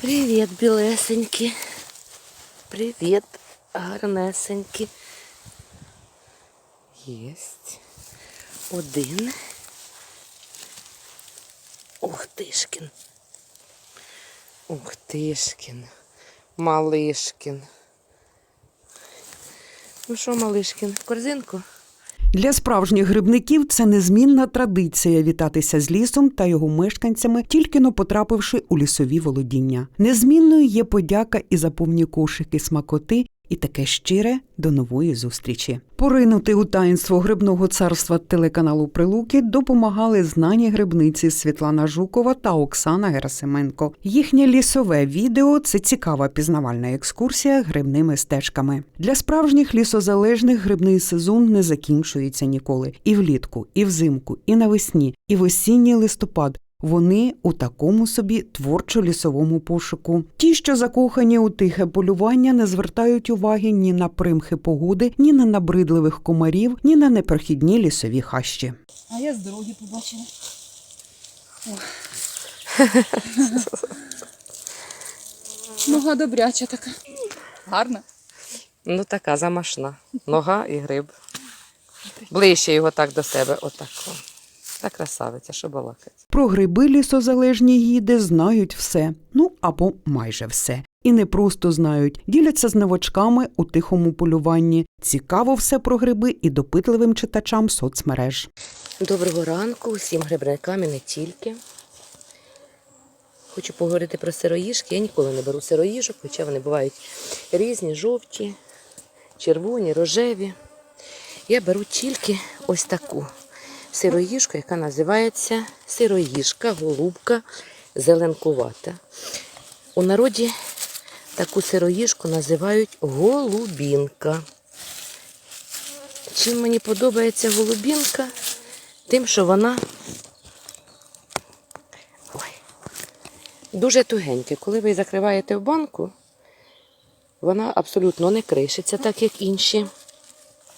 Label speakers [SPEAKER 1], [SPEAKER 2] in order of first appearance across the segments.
[SPEAKER 1] Привіт, білесенькі. Привіт, гарнесенькі. Єсть. Один. Ух тишкін. Ух тишкін. Малишкін. Ну що, малишкін, корзинку?
[SPEAKER 2] Для справжніх грибників це незмінна традиція вітатися з лісом та його мешканцями, тільки но потрапивши у лісові володіння. Незмінною є подяка і за повні кошики смакоти. І таке щире до нової зустрічі. Поринути у таїнство грибного царства телеканалу Прилуки допомагали знані грибниці Світлана Жукова та Оксана Герасименко. Їхнє лісове відео це цікава пізнавальна екскурсія грибними стежками. Для справжніх лісозалежних грибний сезон не закінчується ніколи. І влітку, і взимку, і навесні, і в осінній листопад. Вони у такому собі творчо-лісовому пошуку. Ті, що закохані у тихе полювання, не звертають уваги ні на примхи погоди, ні на набридливих комарів, ні на непрохідні лісові хащі.
[SPEAKER 3] А я з дороги побачила. Нога добряча така. Гарна.
[SPEAKER 1] Ну, така замашна. Нога і гриб. Ближче його так до себе. Отак. Та красавиця, що балакать.
[SPEAKER 2] Про гриби лісозалежні гіди знають все, ну або майже все. І не просто знають, діляться з новачками у тихому полюванні. Цікаво все про гриби і допитливим читачам соцмереж.
[SPEAKER 1] Доброго ранку усім грибникам і не тільки. Хочу поговорити про сироїжки. Я ніколи не беру сироїжок, хоча вони бувають різні, жовті, червоні, рожеві. Я беру тільки ось таку сироїжку, яка називається сироїжка, голубка зеленкувата. У народі таку сироїжку називають голубінка. Чим мені подобається голубінка? Тим, що вона Ой. дуже тугенька. Коли ви її закриваєте в банку, вона абсолютно не кришиться, так як інші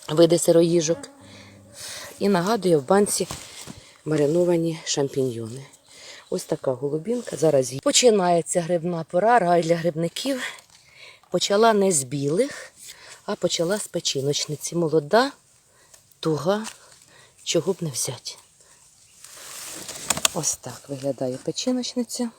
[SPEAKER 1] види сироїжок. І нагадує в банці мариновані шампіньйони. Ось така голубінка. Зараз починається грибна пора, рай для грибників. Почала не з білих, а почала з печіночниці. Молода, туга, чого б не взяти. Ось так виглядає печіночниця.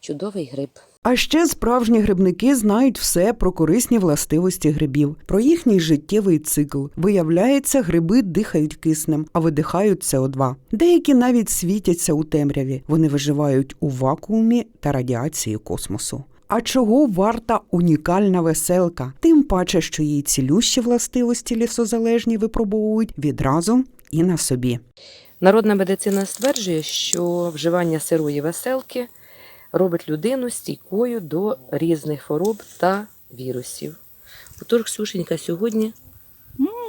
[SPEAKER 1] Чудовий гриб.
[SPEAKER 2] А ще справжні грибники знають все про корисні властивості грибів, про їхній життєвий цикл. Виявляється, гриби дихають киснем, а видихають СО2. Деякі навіть світяться у темряві. Вони виживають у вакуумі та радіації космосу. А чого варта унікальна веселка? Тим паче, що її цілющі властивості лісозалежні випробовують відразу і на собі.
[SPEAKER 1] Народна медицина стверджує, що вживання сирої веселки робить людину стійкою до різних хвороб та вірусів. Отож, Ксюшенька сьогодні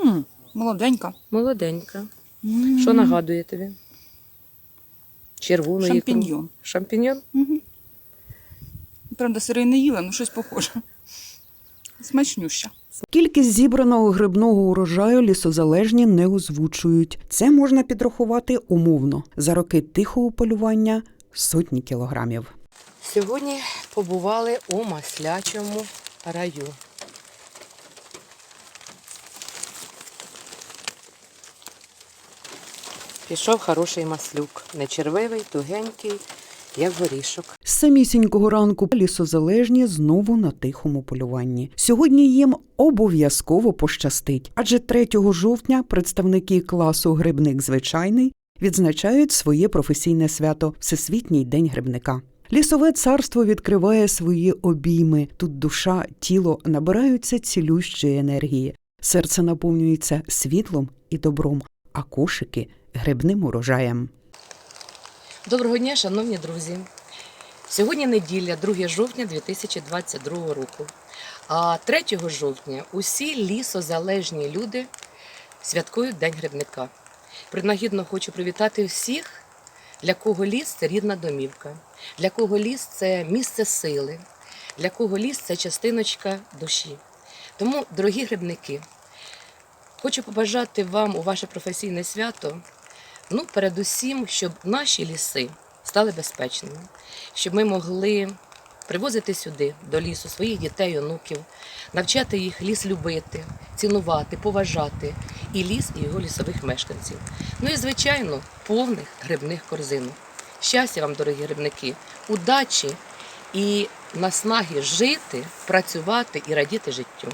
[SPEAKER 3] М, молоденька.
[SPEAKER 1] молоденька.
[SPEAKER 3] М.
[SPEAKER 1] Що нагадує тобі? Червону ікру?
[SPEAKER 3] Шампіньйон.
[SPEAKER 1] Шампіньйон?
[SPEAKER 3] Мгм. Правда, сирий не їла, ну щось похоже. Смачнюща.
[SPEAKER 2] Кількість зібраного грибного урожаю лісозалежні не озвучують. Це можна підрахувати умовно за роки тихого полювання сотні кілограмів.
[SPEAKER 1] Сьогодні побували у маслячому раю. Пішов хороший маслюк, не червивий, тугенький, як горішок.
[SPEAKER 2] З самісінького ранку лісозалежні знову на тихому полюванні. Сьогодні їм обов'язково пощастить, адже 3 жовтня представники класу Грибник звичайний відзначають своє професійне свято Всесвітній день грибника. Лісове царство відкриває свої обійми. Тут душа, тіло набираються цілющої енергії, серце наповнюється світлом і добром, а кошики грибним урожаєм.
[SPEAKER 1] Доброго дня, шановні друзі. Сьогодні неділя, 2 жовтня 2022 року. А 3 жовтня усі лісозалежні люди святкують День грибника. Принагідно хочу привітати всіх, для кого ліс це рідна домівка, для кого ліс це місце сили, для кого ліс це частиночка душі. Тому, дорогі грибники, хочу побажати вам у ваше професійне свято Ну, передусім, щоб наші ліси стали безпечними, щоб ми могли привозити сюди, до лісу, своїх дітей, онуків, навчати їх ліс любити, цінувати, поважати і ліс, і його лісових мешканців. Ну і, звичайно, повних грибних корзин. Щастя вам, дорогі грибники, удачі і наснаги жити, працювати і радіти життю.